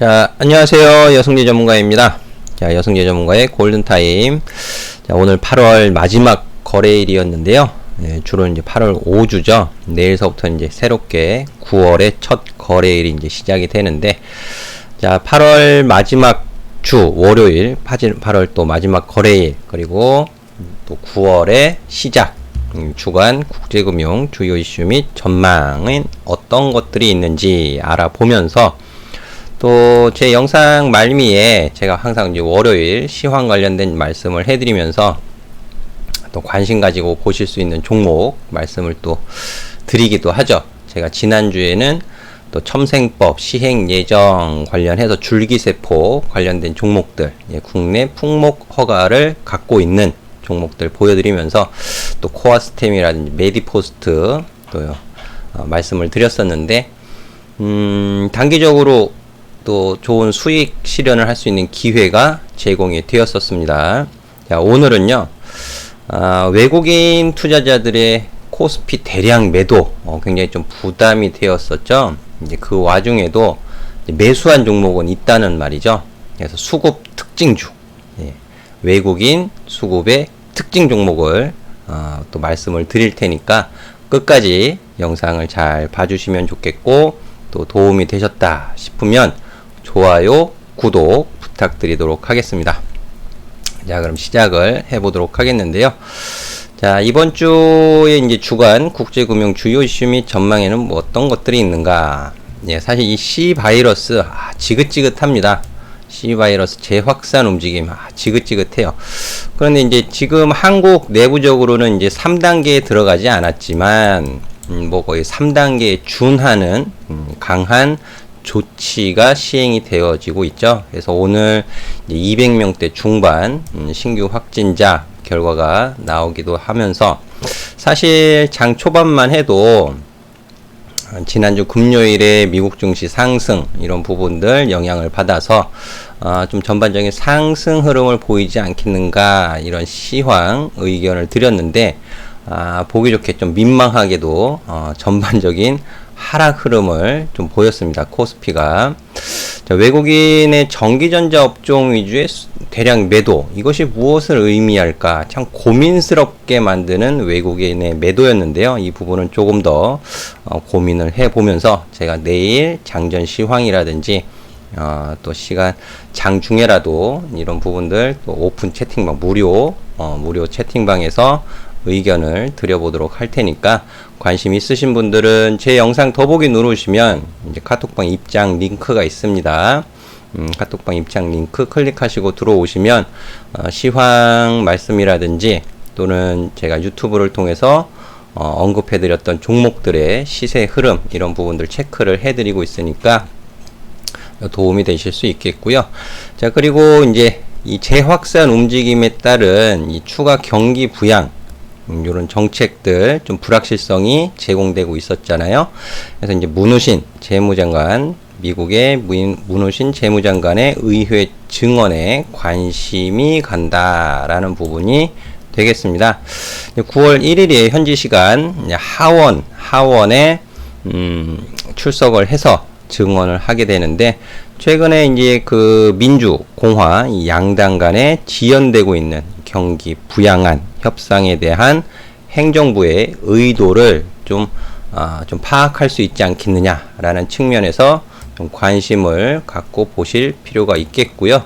자, 안녕하세요. 여성재 전문가입니다. 자, 여성재 전문가의 골든타임. 자, 오늘 8월 마지막 거래일이었는데요. 네, 주로 이제 8월 5주죠. 내일서부터 이제 새롭게 9월의 첫 거래일이 이제 시작이 되는데, 자, 8월 마지막 주, 월요일, 8월 또 마지막 거래일, 그리고 또 9월의 시작, 음, 주간 국제금융 주요 이슈 및 전망은 어떤 것들이 있는지 알아보면서 또 제 영상 말미에 제가 항상 이제 월요일 시황 관련된 말씀을 해드리면서 또 관심 가지고 보실 수 있는 종목 말씀을 또 드리기도 하죠. 제가 지난주에는 또 첨생법 시행 예정 관련해서 줄기세포 관련된 종목들 예, 국내 품목 허가를 갖고 있는 종목들 보여드리면서 또 코아스템이라든지 메디포스트 또 어, 말씀을 드렸었는데 음, 단기적으로 또 좋은 수익 실현을 할 수 있는 기회가 제공이 되었었습니다. 자, 오늘은요, 아, 외국인 투자자들의 코스피 대량 매도 어, 굉장히 좀 부담이 되었었죠. 이제 그 와중에도 매수한 종목은 있다는 말이죠. 그래서 수급 특징주, 예, 외국인 수급의 특징 종목을 어, 또 말씀을 드릴 테니까 끝까지 영상을 잘 봐주시면 좋겠고 또 도움이 되셨다 싶으면 좋아요, 구독 부탁드리도록 하겠습니다. 자, 그럼 시작을 해보도록 하겠는데요. 자, 이번 주에 이제 주간 국제금융 주요 이슈 및 전망에는 뭐 어떤 것들이 있는가? 예, 사실 이 C 바이러스 아, 지긋지긋합니다. C 바이러스 재확산 움직임 아, 지긋지긋해요. 그런데 이제 지금 한국 내부적으로는 이제 3단계에 들어가지 않았지만 음, 뭐 거의 3단계에 준하는 음, 강한 조치가 시행이 되어지고 있죠. 그래서 오늘 200명대 중반 음, 신규 확진자 결과가 나오기도 하면서 사실 장 초반만 해도 지난주 금요일에 미국 증시 상승 이런 부분들 영향을 받아서 어, 좀 전반적인 상승 흐름을 보이지 않겠는가 이런 시황 의견을 드렸는데 아, 보기 좋게 좀 민망하게도 어, 전반적인 하락 흐름을 좀 보였습니다. 코스피가 자, 외국인의 전기전자 업종 위주의 대량 매도 이것이 무엇을 의미할까 참 고민스럽게 만드는 외국인의 매도였는데요. 이 부분은 조금 더 어, 고민을 해보면서 제가 내일 장전 시황이라든지 어, 또 시간 장중에라도 이런 부분들 또 오픈 채팅방 무료 어, 무료 채팅방에서 의견을 드려보도록 할 테니까 관심 있으신 분들은 제 영상 더보기 누르시면 이제 카톡방 입장 링크가 있습니다. 음, 카톡방 입장 링크 클릭하시고 들어오시면 어, 시황 말씀이라든지 또는 제가 유튜브를 통해서 어, 언급해드렸던 종목들의 시세 흐름 이런 부분들 체크를 해드리고 있으니까 도움이 되실 수 있겠고요. 자 그리고 이제 이 재확산 움직임에 따른 이 추가 경기 부양 음, 이런 정책들 좀 불확실성이 제공되고 있었잖아요. 그래서 이제 문우신 재무장관 미국의 문우신 재무장관의 의회 증언에 관심이 간다라는 부분이 되겠습니다. 9월 1일에 현지 시간 하원 하원에 음, 출석을 해서 증언을 하게 되는데 최근에 이제 그 민주 공화 양당 간에 지연되고 있는 경기 부양안 협상에 대한 행정부의 의도를 좀, 아, 좀 파악할 수 있지 않겠느냐라는 측면에서 좀 관심을 갖고 보실 필요가 있겠고요.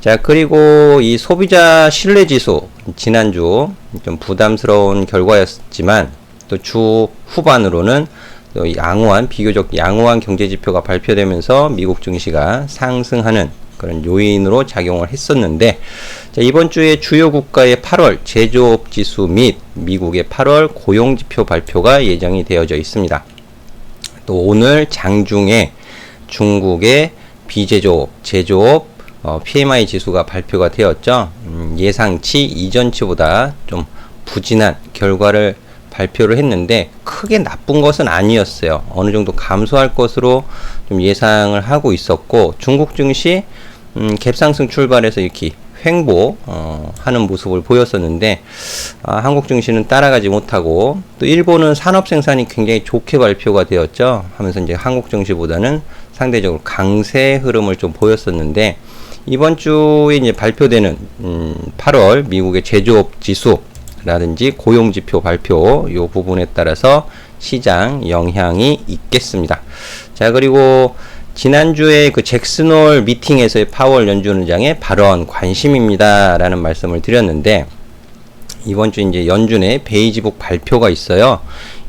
자, 그리고 이 소비자 신뢰 지수, 지난주 좀 부담스러운 결과였지만 또 주 후반으로는 또 양호한, 비교적 양호한 경제 지표가 발표되면서 미국 증시가 상승하는 그런 요인으로 작용을 했었는데 자, 이번 주에 주요 국가의 8월 제조업 지수 및 미국의 8월 고용 지표 발표가 예정이 되어져 있습니다. 또 오늘 장중에 중국의 비제조업, 제조업 어, PMI 지수가 발표가 되었죠. 음, 예상치 이전치보다 좀 부진한 결과를 발표를 했는데 크게 나쁜 것은 아니었어요. 어느 정도 감소할 것으로 좀 예상을 하고 있었고 중국 증시 음, 갭상승 출발해서 이렇게 횡보 어, 하는 모습을 보였었는데 아, 한국 증시는 따라가지 못하고 또 일본은 산업 생산이 굉장히 좋게 발표가 되었죠. 하면서 이제 한국 증시보다는 상대적으로 강세 흐름을 좀 보였었는데 이번 주에 이제 발표되는 음, 8월 미국의 제조업 지수 라든지 고용 지표 발표 요 부분에 따라서 시장 영향이 있겠습니다. 자 그리고 지난주에 그 잭슨홀 미팅에서의 파월 연준의장의 발언 관심입니다라는 말씀을 드렸는데 이번 주 이제 연준의 베이지북 발표가 있어요.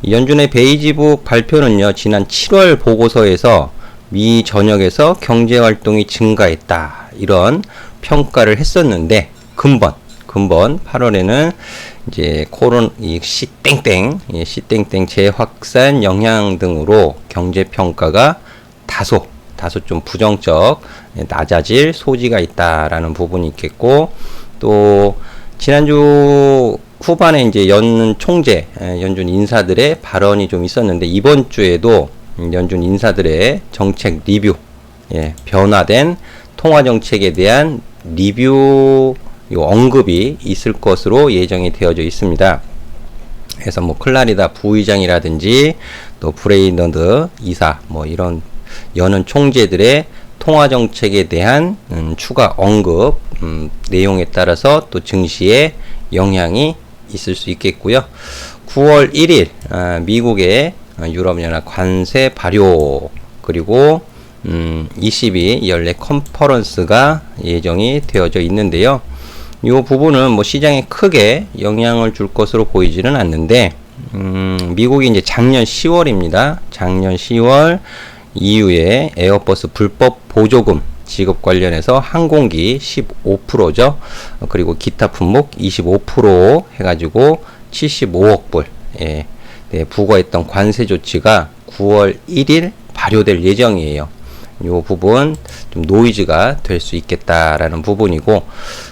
이 연준의 베이지북 발표는요 지난 7월 보고서에서 미 전역에서 경제 활동이 증가했다 이런 평가를 했었는데 근본 근본 8월에는 이제 코론 이 시땡땡 예, 시땡땡 재확산 영향 등으로 경제 평가가 다소 다소 좀 부정적 예, 낮아질 소지가 있다라는 부분이 있겠고 또 지난주 후반에 이제 연 총재 예, 연준 인사들의 발언이 좀 있었는데 이번 주에도 연준 인사들의 정책 리뷰 예, 변화된 통화 정책에 대한 리뷰 요 언급이 있을 것으로 예정이 되어져 있습니다. 그래서 뭐 클라리다 부의장이라든지 또 브레이너드 이사 뭐 이런 여는 총재들의 통화 정책에 대한 음, 추가 언급 음, 내용에 따라서 또 증시에 영향이 있을 수 있겠고요. 9월 1일 아, 미국의 유럽연합 관세 발효 그리고 음, 22 연례 컨퍼런스가 예정이 되어져 있는데요. 이 부분은 뭐 시장에 크게 영향을 줄 것으로 보이지는 않는데 음, 미국이 이제 작년 10월입니다. 작년 10월 이후에 에어버스 불법 보조금 지급 관련해서 항공기 15%죠. 그리고 기타 품목 25% 해가지고 75억 불 예, 네, 부과했던 관세 조치가 9월 1일 발효될 예정이에요. 이 부분 좀 노이즈가 될 수 있겠다라는 부분이고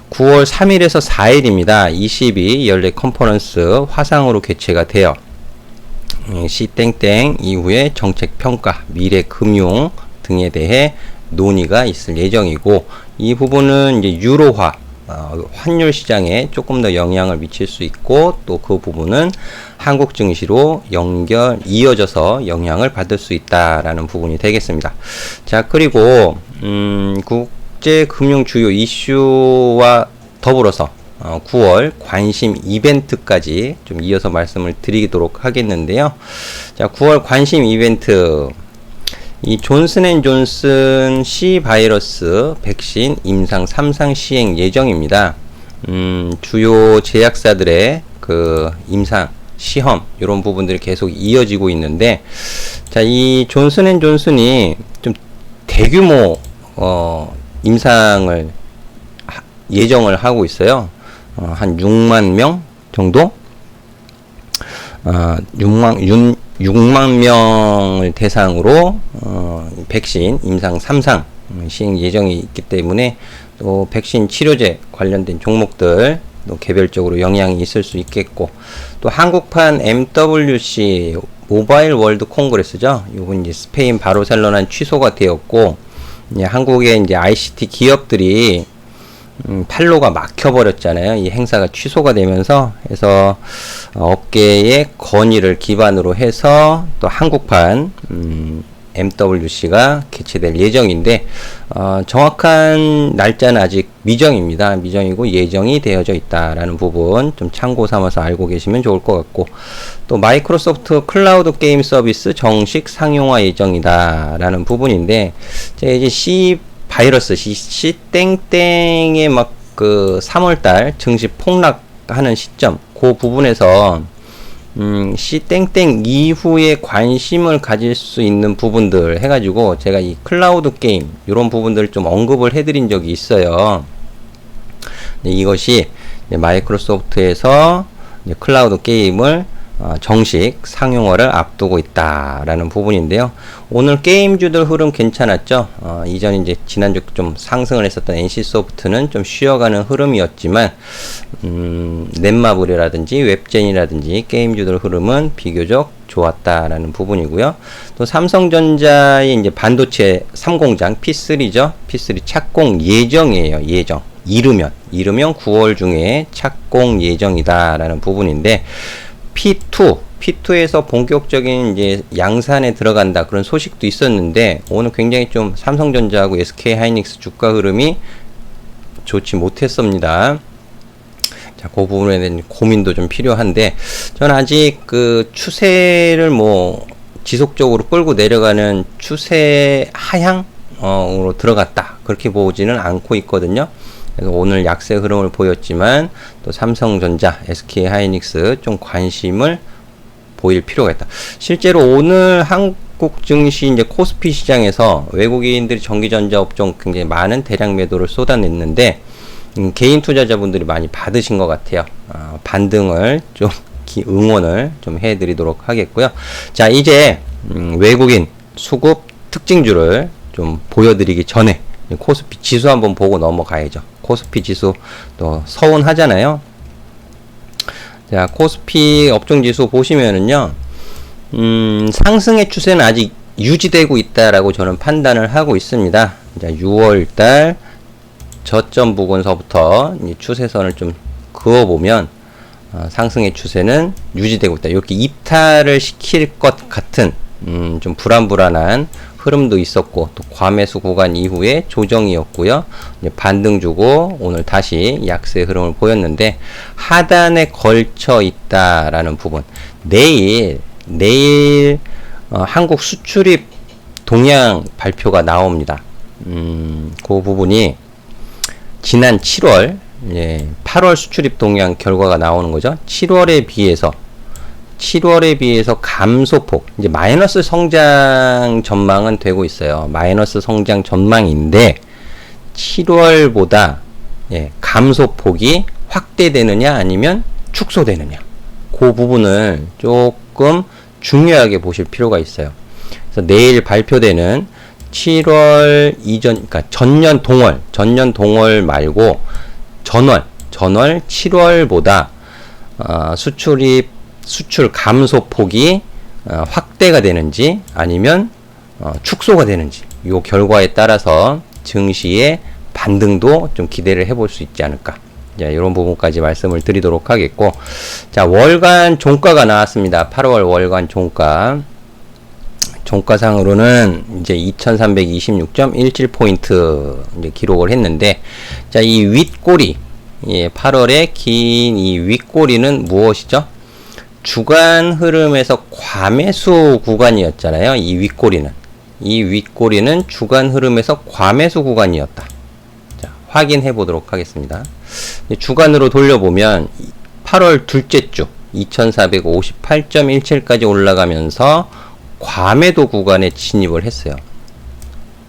9월 3일에서 4일입니다. 22 연례 컨퍼런스 화상으로 개최가 돼요. 시땡땡 이후에 정책 평가, 미래 금융 등에 대해 논의가 있을 예정이고 이 부분은 이제 유로화 어, 환율 시장에 조금 더 영향을 미칠 수 있고 또 그 부분은 한국 증시로 연결 이어져서 영향을 받을 수 있다라는 부분이 되겠습니다. 자 그리고 음, 국제 금융 주요 이슈와 더불어서 어, 9월 관심 이벤트까지 좀 이어서 말씀을 드리도록 하겠는데요. 자 9월 관심 이벤트 이 존슨앤존슨 C 바이러스 백신 임상 3상 시행 예정입니다. 음, 주요 제약사들의 그 임상 시험 이런 부분들이 계속 이어지고 있는데 자, 이 존슨앤존슨이 좀 대규모 어, 임상을 하, 예정을 하고 있어요. 어, 한 6만 명 정도? 어, 6만, 6, 6만 명을 대상으로 어, 백신 임상 3상 시행 예정이 있기 때문에 또 백신 치료제 관련된 종목들 또 개별적으로 영향이 있을 수 있겠고 또 한국판 MWC 모바일 월드 콩그레스죠. 요건 이제 스페인 바르셀로나 취소가 되었고 이제 한국의 이제 ICT 기업들이 음, 팔로가 막혀버렸잖아요. 이 행사가 취소가 되면서 해서 업계의 건의를 기반으로 해서 또 한국판 음, MWC가 개최될 예정인데 어, 정확한 날짜는 아직 미정입니다. 미정이고 예정이 되어져 있다라는 부분 좀 참고 삼아서 알고 계시면 좋을 것 같고 또 마이크로소프트 클라우드 게임 서비스 정식 상용화 예정이다라는 부분인데 제 이제 C 바이러스 시, 시 땡땡의 막 그 3월달 증시 폭락하는 시점 그 부분에서 음, 시 땡땡 이후에 관심을 가질 수 있는 부분들 해가지고 제가 이 클라우드 게임 이런 부분들을 좀 언급을 해드린 적이 있어요. 이것이 마이크로소프트에서 클라우드 게임을 어, 정식 상용화를 앞두고 있다라는 부분인데요. 오늘 게임주들 흐름 괜찮았죠? 어, 이전 이제 지난주 좀 상승을 했었던 NC소프트는 좀 쉬어가는 흐름이었지만 음, 넷마블이라든지 웹젠이라든지 게임주들 흐름은 비교적 좋았다라는 부분이고요. 또 삼성전자의 이제 반도체 3공장 P3죠. P3 착공 예정이에요. 예정. 이르면 이르면 9월 중에 착공 예정이다라는 부분인데 P2 P2에서 본격적인 이제 양산에 들어간다 그런 소식도 있었는데 오늘 굉장히 좀 삼성전자하고 SK 하이닉스 주가 흐름이 좋지 못했습니다. 자, 그 부분에 대한 고민도 좀 필요한데 저는 아직 그 추세를 뭐 지속적으로 끌고 내려가는 추세 하향 으로 들어갔다 그렇게 보지는 않고 있거든요. 그래서 오늘 약세 흐름을 보였지만 또 삼성전자, SK 하이닉스 좀 관심을 보일 필요가 있다. 실제로 오늘 한국 증시 이제 코스피 시장에서 외국인들이 전기전자 업종 굉장히 많은 대량 매도를 쏟아냈는데 음, 개인 투자자분들이 많이 받으신 것 같아요. 어, 반등을 좀 기, 응원을 좀 해드리도록 하겠고요. 자 이제 음, 외국인 수급 특징주를 좀 보여드리기 전에 코스피 지수 한번 보고 넘어가야죠. 코스피 지수 또 서운하잖아요. 자, 코스피 업종 지수 보시면은요, 음, 상승의 추세는 아직 유지되고 있다라고 저는 판단을 하고 있습니다. 자, 6월 달 저점 부근서부터 추세선을 좀 그어보면 어, 상승의 추세는 유지되고 있다. 이렇게 입탈을 시킬 것 같은 음, 좀 불안불안한 흐름도 있었고 또 과매수 구간 이후에 조정이었고요. 반등 주고 오늘 다시 약세 흐름을 보였는데 하단에 걸쳐 있다라는 부분. 내일 내일 어, 한국 수출입 동향 발표가 나옵니다. 음, 그 부분이 지난 7월 예, 8월 수출입 동향 결과가 나오는 거죠. 7월에 비해서 7월에 비해서 감소폭, 이제 마이너스 성장 전망은 되고 있어요. 마이너스 성장 전망인데 7월보다 예, 감소폭이 확대되느냐 아니면 축소되느냐. 그 부분을 조금 중요하게 보실 필요가 있어요. 그래서 내일 발표되는 7월 이전, 그러니까 전년 동월, 전년 동월 말고 전월, 전월 7월보다 어, 수출입 수출 감소 폭이 어, 확대가 되는지 아니면 어, 축소가 되는지 이 결과에 따라서 증시의 반등도 좀 기대를 해볼 수 있지 않을까. 자, 이런 부분까지 말씀을 드리도록 하겠고, 자, 월간 종가가 나왔습니다. 8월 월간 종가. 종가상으로는 이제 2326.17포인트 이제 기록을 했는데, 자, 이 윗꼬리, 예, 8월에 긴이 윗꼬리는 무엇이죠? 주간 흐름에서 과매수 구간이었잖아요. 이 윗꼬리는. 이 윗꼬리는 주간 흐름에서 과매수 구간이었다. 자, 확인해 보도록 하겠습니다. 주간으로 돌려보면 8월 둘째 주 2458.17까지 올라가면서 과매도 구간에 진입을 했어요.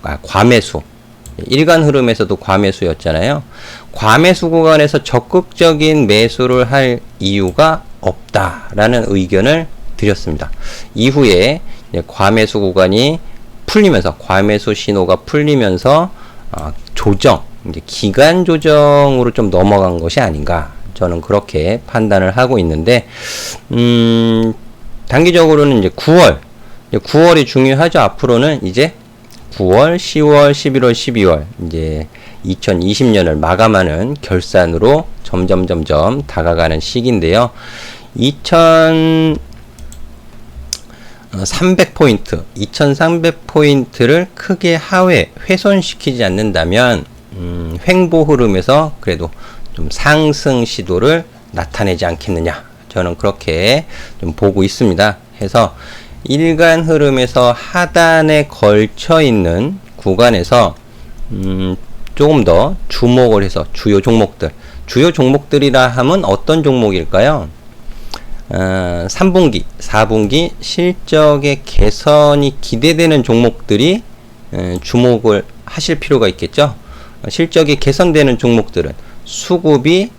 아, 과매수. 일간 흐름에서도 과매수였잖아요. 과매수 구간에서 적극적인 매수를 할 이유가 없다라는 의견을 드렸습니다. 이후에 과매수 구간이 풀리면서 과매수 신호가 풀리면서 어, 조정 기간 조정으로 좀 넘어간 것이 아닌가 저는 그렇게 판단을 하고 있는데 음 단기적으로는 이제 9월 이제 9월이 중요하죠 앞으로는 이제 9월, 10월, 11월, 12월 이제 2020년을 마감하는 결산으로 점점 점점 다가가는 시기인데요. 2300포인트, 2300포인트를 크게 하회, 훼손시키지 않는다면, 음, 횡보 흐름에서 그래도 좀 상승 시도를 나타내지 않겠느냐. 저는 그렇게 좀 보고 있습니다. 해서 일간 흐름에서 하단에 걸쳐 있는 구간에서, 음, 조금 더 주목을 해서 주요 종목들, 주요 종목들이라 하면 어떤 종목일까요? 어, 3분기, 4분기 실적의 개선이 기대되는 종목들이 에, 주목을 하실 필요가 있겠죠. 실적이 개선되는 종목들은 수급이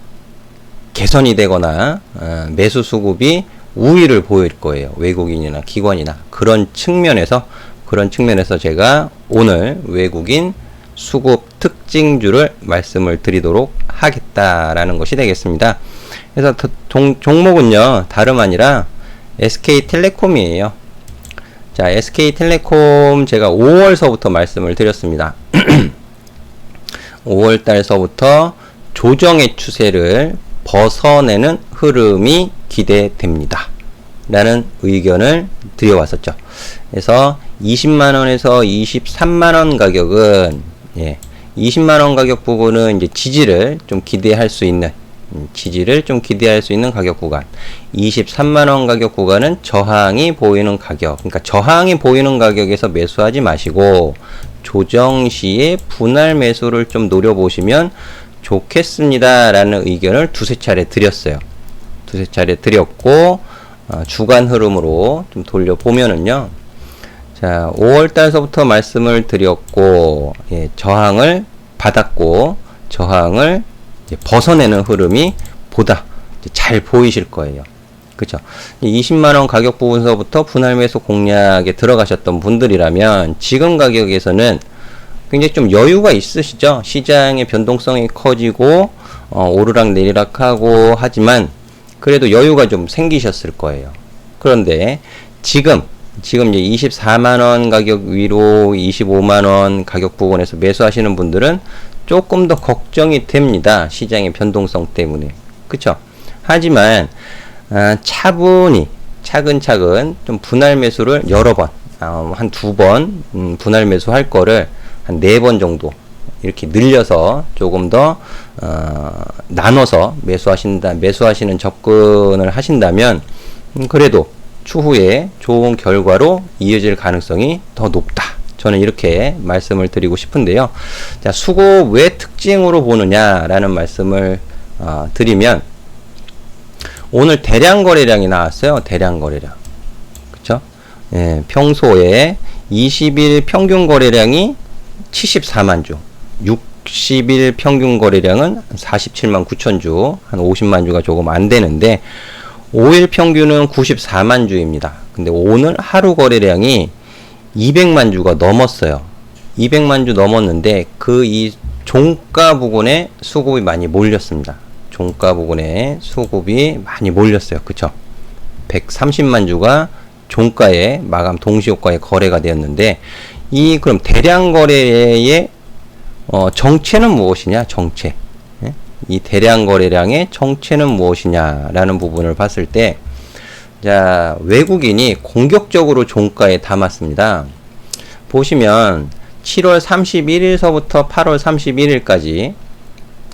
개선이 되거나 어, 매수 수급이 우위를 보일 거예요. 외국인이나 기관이나 그런 측면에서 그런 측면에서 제가 오늘 외국인 수급 특징주를 말씀을 드리도록 하겠다라는 것이 되겠습니다. 그래서 종, 종목은요, 다름 아니라 SK텔레콤이에요. 자, SK텔레콤 제가 5월서부터 말씀을 드렸습니다. 5월 달서부터 조정의 추세를 벗어내는 흐름이 기대됩니다. 라는 의견을 드려왔었죠. 그래서 20만원에서 23만원 가격은, 예, 20만원 가격 부분은 이제 지지를 좀 기대할 수 있는, 음, 지지를 좀 기대할 수 있는 가격 구간. 23만원 가격 구간은 저항이 보이는 가격. 그러니까 저항이 보이는 가격에서 매수하지 마시고, 조정 시에 분할 매수를 좀 노려보시면 좋겠습니다. 라는 의견을 두세 차례 드렸어요. 두세 차례 드렸고, 어, 주간 흐름으로 좀 돌려보면은요. 자, 5월 달서부터 말씀을 드렸고, 예, 저항을 받았고, 저항을 벗어내는 흐름이 보다 잘 보이실 거예요. 그죠? 20만원 가격 부분서부터 분할 매수 공략에 들어가셨던 분들이라면 지금 가격에서는 굉장히 좀 여유가 있으시죠? 시장의 변동성이 커지고, 어, 오르락 내리락 하고 하지만 그래도 여유가 좀 생기셨을 거예요. 그런데 지금 지금 이제 24만 원 가격 위로 25만 원 가격 부분에서 매수하시는 분들은 조금 더 걱정이 됩니다. 시장의 변동성 때문에. 그쵸? 하지만, 아, 차분히, 차근차근 좀 분할 매수를 여러 번, 아, 한두 번, 음, 분할 매수 할 거를 한 네 번 정도 이렇게 늘려서 조금 더 어, 나눠서 매수하신다 매수하시는 접근을 하신다면 음, 그래도 추후에 좋은 결과로 이어질 가능성이 더 높다. 저는 이렇게 말씀을 드리고 싶은데요. 자, 수급 왜 특징으로 보느냐라는 말씀을 어, 드리면 오늘 대량 거래량이 나왔어요. 대량 거래량. 그쵸? 예, 평소에 20일 평균 거래량이 74만 주. 60일 평균 거래량은 47만 9천 주, 한 50만 주가 조금 안 되는데 5일 평균은 94만 주입니다. 근데 오늘 하루 거래량이 200만 주가 넘었어요. 200만 주 넘었는데 그 이 종가 부근에 수급이 많이 몰렸습니다. 종가 부근에 수급이 많이 몰렸어요. 그쵸? 130만 주가 종가에 마감 동시효과에 거래가 되었는데 이 그럼 대량 거래의 어, 정체는 무엇이냐? 정체. 예? 이 대량 거래량의 정체는 무엇이냐라는 부분을 봤을 때, 자, 외국인이 공격적으로 종가에 담았습니다. 보시면 7월 31일서부터 8월 31일까지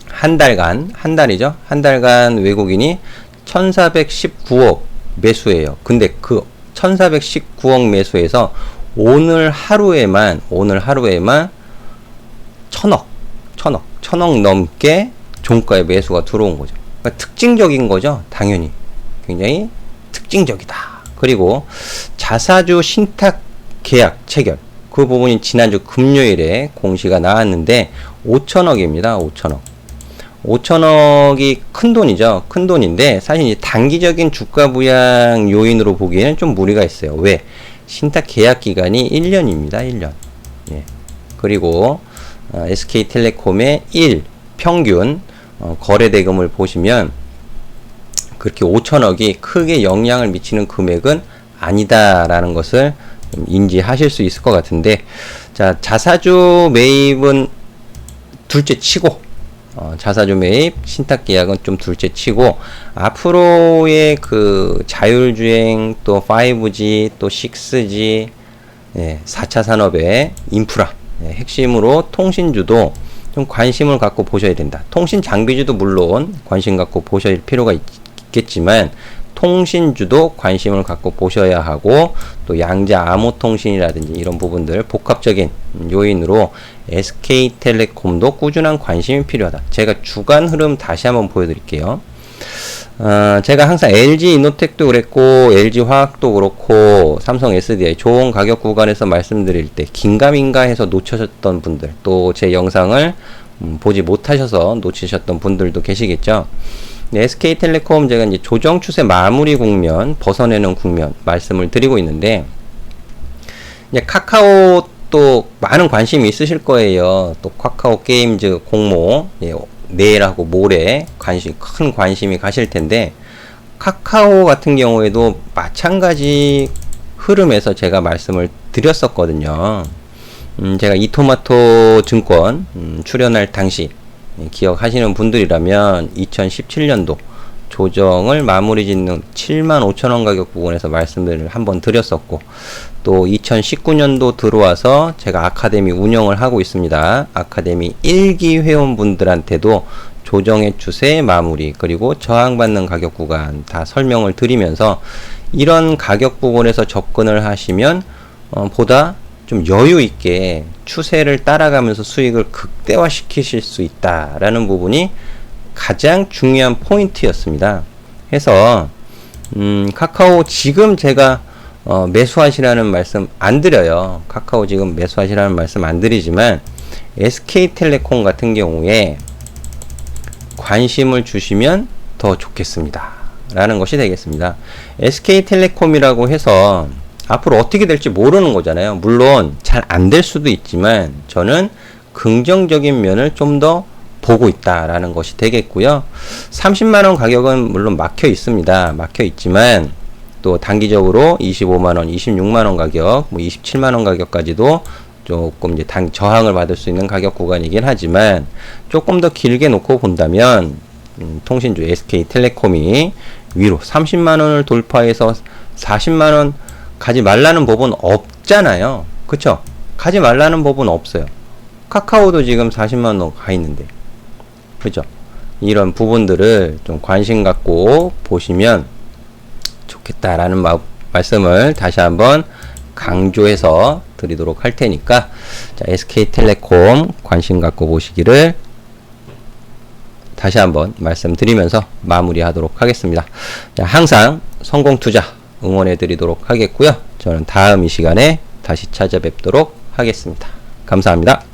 한 달간, 한 달이죠? 한 달간 외국인이 1419억 매수예요. 근데 그 1419억 매수에서 오늘 하루에만, 오늘 하루에만 천억, 천억, 천억 넘게 종가에 매수가 들어온 거죠. 그러니까 특징적인 거죠. 당연히. 굉장히 특징적이다. 그리고 자사주 신탁 계약 체결. 그 부분이 지난주 금요일에 공시가 나왔는데 5천억입니다. 5천억. 5천억이 큰 돈이죠. 큰 돈인데 사실 이 단기적인 주가 부양 요인으로 보기에는 좀 무리가 있어요. 왜? 신탁 계약 기간이 1년입니다. 1년. 예. 그리고 어, SK텔레콤의 1 평균 어, 거래 대금을 보시면 그렇게 5천억이 크게 영향을 미치는 금액은 아니다라는 것을 인지하실 수 있을 것 같은데 자 자사주 매입은 둘째 치고 어, 자사주 매입 신탁 계약은 좀 둘째 치고 앞으로의 그 자율주행 또 5G 또 6G 예, 4차 산업의 인프라 예, 핵심으로 통신주도 좀 관심을 갖고 보셔야 된다. 통신 장비주도 물론 관심 갖고 보셔야 필요가 있겠지만 통신주도 관심을 갖고 보셔야 하고 또 양자 암호통신이라든지 이런 부분들 복합적인 요인으로 SK텔레콤도 꾸준한 관심이 필요하다. 제가 주간 흐름 다시 한번 보여드릴게요. 어, 제가 항상 LG 이노텍도 그랬고 LG 화학도 그렇고 삼성 SDI 좋은 가격 구간에서 말씀드릴 때 긴가민가 해서 놓치셨던 분들 또 제 영상을 음, 보지 못하셔서 놓치셨던 분들도 계시겠죠. 네, SK텔레콤 제가 이제 조정 추세 마무리 국면 벗어내는 국면 말씀을 드리고 있는데 이제 카카오 또 많은 관심이 있으실 거예요. 또 카카오 게임즈 공모 예, 내일하고 모레 관심 큰 관심이 가실 텐데 카카오 같은 경우에도 마찬가지 흐름에서 제가 말씀을 드렸었거든요. 음, 제가 이토마토 증권 음, 출연할 당시 예, 기억하시는 분들이라면 2017년도 조정을 마무리 짓는 7만 5천 원 가격 부분에서 말씀을 한번 드렸었고 또 2019년도 들어와서 제가 아카데미 운영을 하고 있습니다. 아카데미 1기 회원분들한테도 조정의 추세 마무리 그리고 저항받는 가격 구간 다 설명을 드리면서 이런 가격 부분에서 접근을 하시면 어, 보다 좀 여유 있게 추세를 따라가면서 수익을 극대화 시키실 수 있다라는 부분이 가장 중요한 포인트였습니다. 해서 음, 카카오 지금 제가 어, 매수하시라는 말씀 안 드려요. 카카오 지금 매수하시라는 말씀 안 드리지만 SK텔레콤 같은 경우에 관심을 주시면 더 좋겠습니다. 라는 것이 되겠습니다. SK텔레콤이라고 해서 앞으로 어떻게 될지 모르는 거잖아요. 물론 잘 안 될 수도 있지만 저는 긍정적인 면을 좀 더 보고 있다라는 것이 되겠고요. 30만 원 가격은 물론 막혀 있습니다. 막혀 있지만 또 단기적으로 25만 원, 26만 원 가격, 뭐 27만 원 가격까지도 조금 이제 당 저항을 받을 수 있는 가격 구간이긴 하지만 조금 더 길게 놓고 본다면 음, 통신주 SK텔레콤이 위로 30만 원을 돌파해서 40만 원 가지 말라는 법은 없잖아요. 그쵸? 가지 말라는 법은 없어요. 카카오도 지금 40만 원 가 있는데. 그죠? 이런 부분들을 좀 관심 갖고 보시면 좋겠다라는 마, 말씀을 다시 한번 강조해서 드리도록 할 테니까 자, SK텔레콤 관심 갖고 보시기를 다시 한번 말씀드리면서 마무리하도록 하겠습니다. 자, 항상 성공 투자 응원해 드리도록 하겠고요. 저는 다음 이 시간에 다시 찾아뵙도록 하겠습니다. 감사합니다.